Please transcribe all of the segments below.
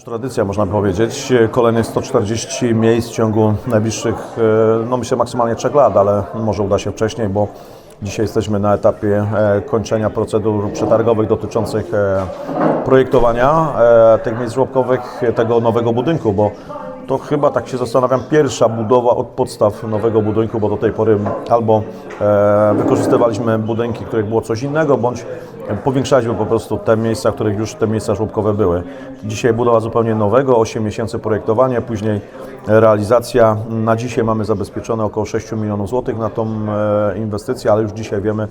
Już tradycja, można powiedzieć. Kolejnych 140 miejsc w ciągu najbliższych, e, no myślę, maksymalnie 3 lat, ale może uda się wcześniej, bo dzisiaj jesteśmy na etapie e, kończenia procedur przetargowych dotyczących e, projektowania tych miejsc żłobkowych, tego nowego budynku, bo to chyba, tak się zastanawiam, pierwsza budowa od podstaw nowego budynku, bo do tej pory albo e, wykorzystywaliśmy budynki, których było coś innego, bądź powiększaliśmy po prostu te miejsca, w których już te miejsca żłobkowe były. Dzisiaj budowa zupełnie nowego, 8 miesięcy projektowania, później realizacja. Na dzisiaj mamy zabezpieczone około 6 milionów złotych na tą e, inwestycję, ale już dzisiaj wiemy,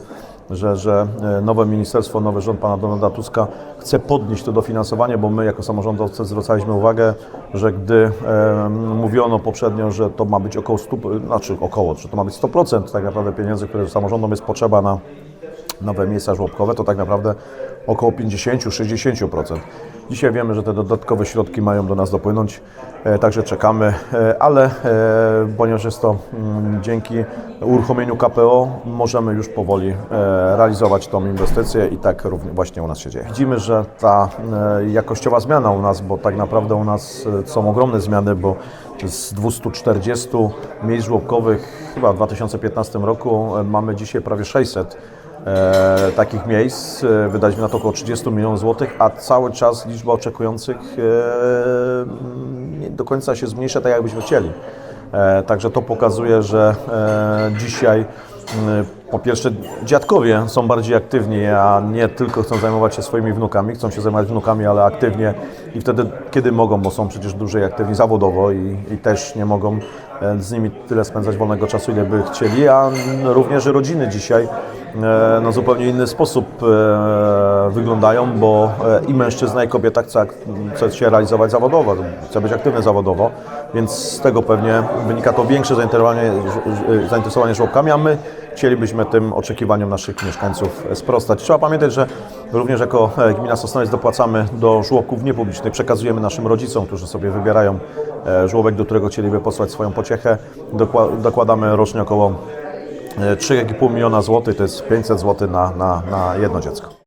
że, że e, nowe ministerstwo, nowy rząd pana Donalda Tuska chce podnieść to dofinansowanie, bo my jako samorządowcy zwracaliśmy uwagę, że gdy e, mówiono poprzednio, że to ma być około 100, znaczy około, że to ma być 100% tak naprawdę pieniędzy, które samorządom jest potrzeba na nowe miejsca żłobkowe, to tak naprawdę około 50-60%. Dzisiaj wiemy, że te dodatkowe środki mają do nas dopłynąć, e, także czekamy, e, ale e, ponieważ jest to mm, dzięki uruchomieniu KPO, możemy już powoli realizować tą inwestycję i tak właśnie u nas się dzieje. Widzimy, że ta jakościowa zmiana u nas, bo tak naprawdę u nas są ogromne zmiany, bo z 240 miejsc żłobkowych chyba w 2015 roku mamy dzisiaj prawie 600 e, takich miejsc. E, Wydaliśmy na to około 30 milionów złotych, a cały czas liczba oczekujących e, nie do końca się zmniejsza tak, jakbyśmy chcieli. E, Także to pokazuje, że e, dzisiaj m, po pierwsze dziadkowie są bardziej aktywni, a nie tylko chcą zajmować się swoimi wnukami, chcą się zajmować wnukami, ale aktywnie i wtedy, kiedy mogą, bo są przecież dłużej aktywni zawodowo i, i też nie mogą e, z nimi tyle spędzać wolnego czasu, ile by chcieli, a również rodziny dzisiaj e, no, zupełnie inny sposób e, wyglądają, bo e, i mężczyzna, i kobieta chce, chce się realizować zawodowo, chce być aktywny zawodowo, więc z tego pewnie wynika to większe zainteresowanie, zainteresowanie żłobkami, a my chcielibyśmy tym oczekiwaniom naszych mieszkańców sprostać. Trzeba pamiętać, że również jako gmina Sosnowiec dopłacamy do żłobków niepublicznych, przekazujemy naszym rodzicom, którzy sobie wybierają żłobek, do którego chcieliby posłać swoją pociechę. Dokła- Dokładamy rocznie około 3,5 miliona złotych, to jest 500 zł na, na, na jedno dziecko.